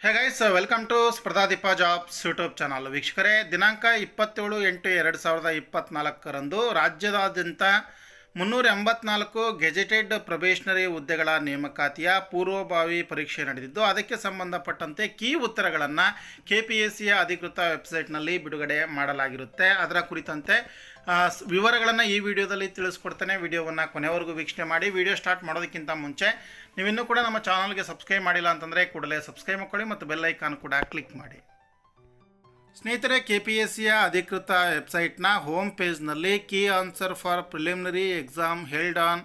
Hey guys welcome to Spardhadeepa jobs YouTube channel ವೀಕ್ಷಕರೇ, ದಿನಾಂಕ ಇಪ್ಪತ್ತೇಳು ಎಂಟು ಎರಡು ಸಾವಿರದ ಇಪ್ಪತ್ತ್ನಾಲ್ಕರಂದು ರಾಜ್ಯದಾದ್ಯಂತ ಮುನ್ನೂರ ಎಂಬತ್ನಾಲ್ಕು ಗೆಜೆಟೆಡ್ ಪ್ರೊಬೇಷನರಿ ಹುದ್ದೆಗಳ ನೇಮಕಾತಿಯ ಪೂರ್ವಭಾವಿ ಪರೀಕ್ಷೆ ನಡೆದಿದ್ದು, ಅದಕ್ಕೆ ಸಂಬಂಧಪಟ್ಟಂತೆ ಕೀ ಉತ್ತರಗಳನ್ನು ಕೆ ಪಿ ಎಸ್ ಸಿಯ ಅಧಿಕೃತ ವೆಬ್ಸೈಟ್ನಲ್ಲಿ ಬಿಡುಗಡೆ ಮಾಡಲಾಗಿರುತ್ತೆ. ಅದರ ಕುರಿತಂತೆ ವಿವರಗಳನ್ನು ಈ ವಿಡಿಯೋದಲ್ಲಿ ತಿಳಿಸ್ಕೊಡ್ತೇನೆ. ವಿಡಿಯೋವನ್ನು ಕೊನೆವರೆಗೂ ವೀಕ್ಷಣೆ ಮಾಡಿ. ವಿಡಿಯೋ ಸ್ಟಾರ್ಟ್ ಮಾಡೋದಕ್ಕಿಂತ ಮುಂಚೆ, ನೀವಿನ್ನೂ ಕೂಡ ನಮ್ಮ ಚಾನಲ್ಗೆ ಸಬ್ಸ್ಕ್ರೈಬ್ ಮಾಡಿಲ್ಲ ಅಂತಂದರೆ ಕೂಡಲೇ ಸಬ್ಸ್ಕ್ರೈಬ್ ಮಾಡ್ಕೊಳ್ಳಿ ಮತ್ತು ಬೆಲ್ ಐಕಾನ್ ಕೂಡ ಕ್ಲಿಕ್ ಮಾಡಿ. ಸ್ನೇಹಿತರೆ ಕೆ ಪಿ ಎಸ್ ಸಿಯ ಅಧಿಕೃತ ವೆಬ್ಸೈಟ್ನ home ಪೇಜ್ನಲ್ಲಿ key answer for preliminary exam held on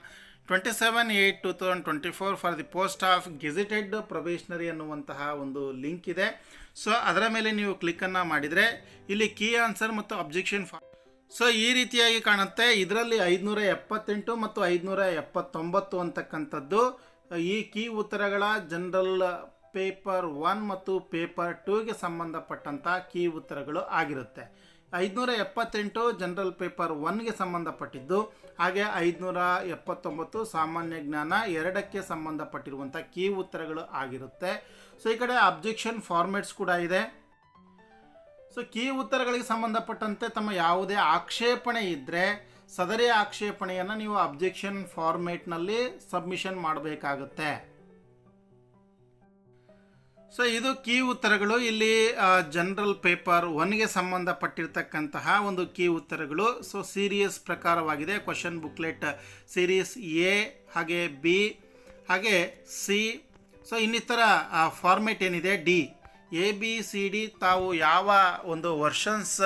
twenty seven eight two thousand twenty four for the post of gazetted probationary ಅನ್ನುವಂತಹ ಒಂದು ಲಿಂಕ್ ಇದೆ. ಸೊ, ಅದರ ಮೇಲೆ ನೀವು ಕ್ಲಿಕ್ಕನ್ನು ಮಾಡಿದರೆ ಇಲ್ಲಿ ಕೀ ಆನ್ಸರ್ ಮತ್ತು ಅಬ್ಜೆಕ್ಷನ್ ಫಾರ್ ಸೊ, ಈ ರೀತಿಯಾಗಿ ಕಾಣುತ್ತೆ. ಇದರಲ್ಲಿ ಐದುನೂರ ಎಪ್ಪತ್ತೆಂಟು ಮತ್ತು ಐದುನೂರ ಎಪ್ಪತ್ತೊಂಬತ್ತು ಅಂತಕ್ಕಂಥದ್ದು ಈ ಕೀ ಉತ್ತರಗಳ ಜನರಲ್ ಪೇಪರ್ ಒನ್ ಮತ್ತು ಪೇಪರ್ ಟೂಗೆ ಸಂಬಂಧಪಟ್ಟಂಥ ಕೀ ಉತ್ತರಗಳು ಆಗಿರುತ್ತೆ. ಐದುನೂರ ಎಪ್ಪತ್ತೆಂಟು ಜನರಲ್ ಪೇಪರ್ ಒನ್ಗೆ ಸಂಬಂಧಪಟ್ಟಿದ್ದು, ಹಾಗೆ ಐದುನೂರ ಎಪ್ಪತ್ತೊಂಬತ್ತು ಸಾಮಾನ್ಯ ಜ್ಞಾನ ಎರಡಕ್ಕೆ ಸಂಬಂಧಪಟ್ಟಿರುವಂಥ ಕೀ ಉತ್ತರಗಳು ಆಗಿರುತ್ತೆ. ಸೊ, ಈ ಕಡೆ ಅಬ್ಜೆಕ್ಷನ್ ಫಾರ್ಮೆಟ್ಸ್ ಕೂಡ ಇದೆ. ಸೊ, ಕೀ ಉತ್ತರಗಳಿಗೆ ಸಂಬಂಧಪಟ್ಟಂತೆ ತಮ್ಮ ಯಾವುದೇ ಆಕ್ಷೇಪಣೆ ಇದ್ದರೆ ಸದರಿ ಆಕ್ಷೇಪಣೆಯನ್ನು ನೀವು ಅಬ್ಜೆಕ್ಷನ್ ಫಾರ್ಮೇಟ್ನಲ್ಲಿ ಸಬ್ಮಿಷನ್ ಮಾಡಬೇಕಾಗುತ್ತೆ. ಸೊ ಇದು ಕೀ ಉತ್ತರಗಳು ಇಲ್ಲಿ ಜನರಲ್ ಪೇಪರ್ ಒನ್ಗೆ ಸಂಬಂಧಪಟ್ಟಿರ್ತಕ್ಕಂತಹ ಒಂದು ಕೀ ಉತ್ತರಗಳು. ಸೊ ಸೀರಿಯಸ್ ಪ್ರಕಾರವಾಗಿದೆ. ಕ್ವಶನ್ ಬುಕ್ಲೆಟ್ ಸೀರೀಸ್ ಎ ಹಾಗೆ ಬಿ ಹಾಗೆ ಸಿ ಸೊ ಇನ್ನಿತರ ಫಾರ್ಮೆಟ್ ಏನಿದೆ? D A B C D ತಾವು ಯಾವ ಒಂದು ವರ್ಷನ್ಸ್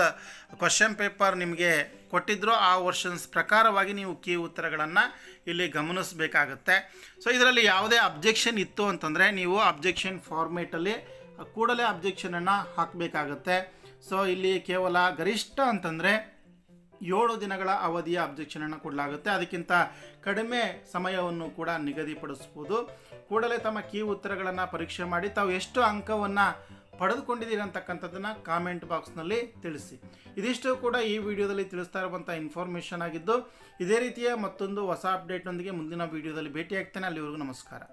ಕ್ವಶನ್ ಪೇಪರ್ ನಿಮಗೆ ಕೊಟ್ಟಿದ್ರೋ ಆ ವರ್ಷನ್ಸ್ ಪ್ರಕಾರವಾಗಿ ನೀವು ಕೀ ಉತ್ತರಗಳನ್ನು ಇಲ್ಲಿ ಗಮನಿಸಬೇಕಾಗತ್ತೆ. ಸೊ ಇದರಲ್ಲಿ ಯಾವುದೇ ಅಬ್ಜೆಕ್ಷನ್ ಇತ್ತು ಅಂತಂದರೆ ನೀವು ಅಬ್ಜೆಕ್ಷನ್ ಫಾರ್ಮೇಟಲ್ಲಿ ಕೂಡಲೇ ಅಬ್ಜೆಕ್ಷನನ್ನು ಹಾಕಬೇಕಾಗತ್ತೆ. ಸೊ ಇಲ್ಲಿ ಕೇವಲ ಗರಿಷ್ಠ ಅಂತಂದರೆ ಏಳು ದಿನಗಳ ಅವಧಿಯ ಅಬ್ಜೆಕ್ಷನನ್ನು ಕೊಡಲಾಗುತ್ತೆ. ಅದಕ್ಕಿಂತ ಕಡಿಮೆ ಸಮಯವನ್ನು ಕೂಡ ನಿಗದಿಪಡಿಸ್ಬೋದು. ಕೂಡಲೇ ತಮ್ಮ ಕೀ ಉತ್ತರಗಳನ್ನು ಪರೀಕ್ಷೆ ಮಾಡಿ ತಾವು ಎಷ್ಟು ಅಂಕವನ್ನು ಪಡೆದುಕೊಂಡಿದ್ದೀರಿ ಅಂತಕ್ಕಂಥದ್ದನ್ನು ಕಾಮೆಂಟ್ ಬಾಕ್ಸ್ನಲ್ಲಿ ತಿಳಿಸಿ. ಇದಿಷ್ಟು ಕೂಡ ಈ ವಿಡಿಯೋದಲ್ಲಿ ತಿಳಿಸ್ತಾ ಇರುವಂಥ ಇನ್ಫಾರ್ಮೇಷನ್ ಆಗಿದ್ದು, ಇದೇ ರೀತಿಯ ಮತ್ತೊಂದು ಹೊಸ ಅಪ್ಡೇಟ್ನೊಂದಿಗೆ ಮುಂದಿನ ವಿಡಿಯೋದಲ್ಲಿ ಭೇಟಿಯಾಗ್ತೇನೆ. ಅಲ್ಲಿವರೆಗೂ ನಮಸ್ಕಾರ.